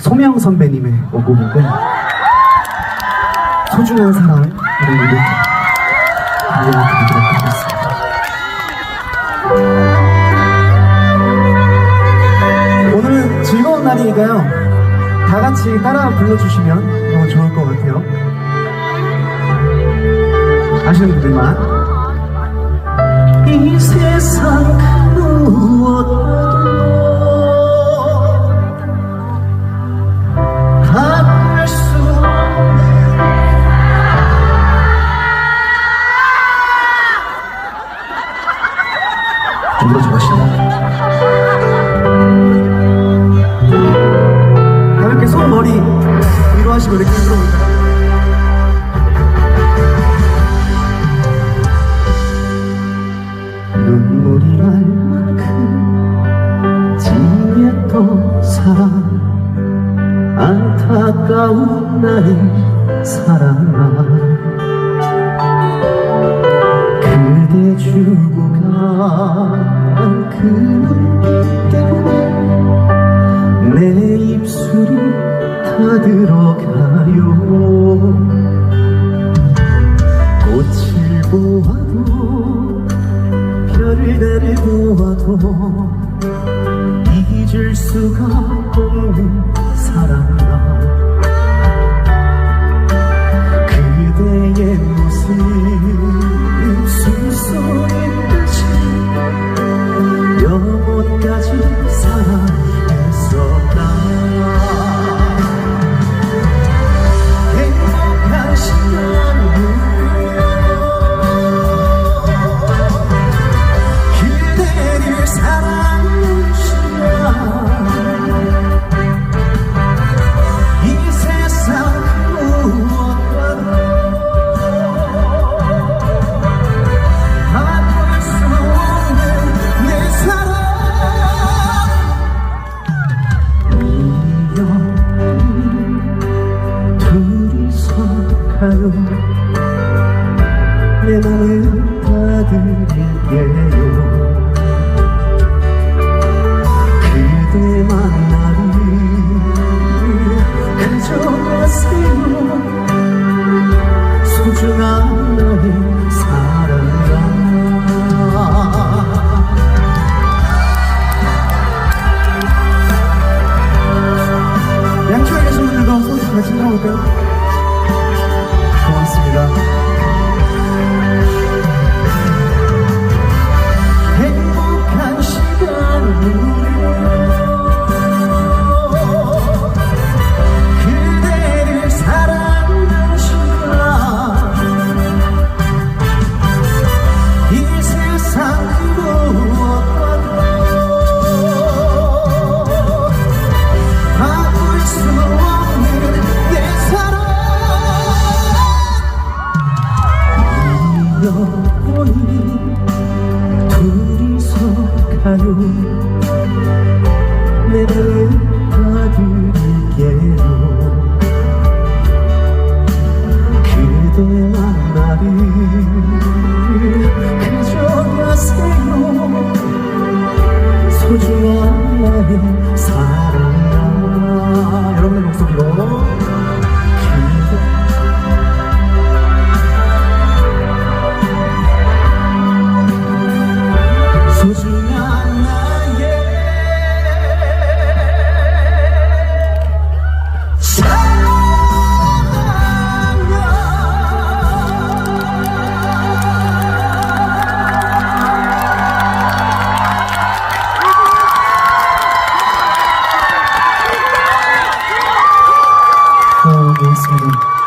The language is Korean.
소명 선배님의 오곡인데 소중한 사랑 이런 노래 들려드리도록 하겠습니다. 오늘은 즐거운 날이니까요. 다 같이 따라 불러주시면 너무 좋을 것 같아요. 아시는 분들만. 이 세상 가볍게 손 머리 위로 하시고 이렇게 들어볼까요? 눈물이 날 만큼 지냈던 사랑 안타까운 나의 사랑아 다 들어가요. 꽃을 보아도 별을 보아도 잊을 수가 가요 내 맘을 다 드릴게요. 그대 만나를 가져가세요. 소중한 가 Gracias, Señor.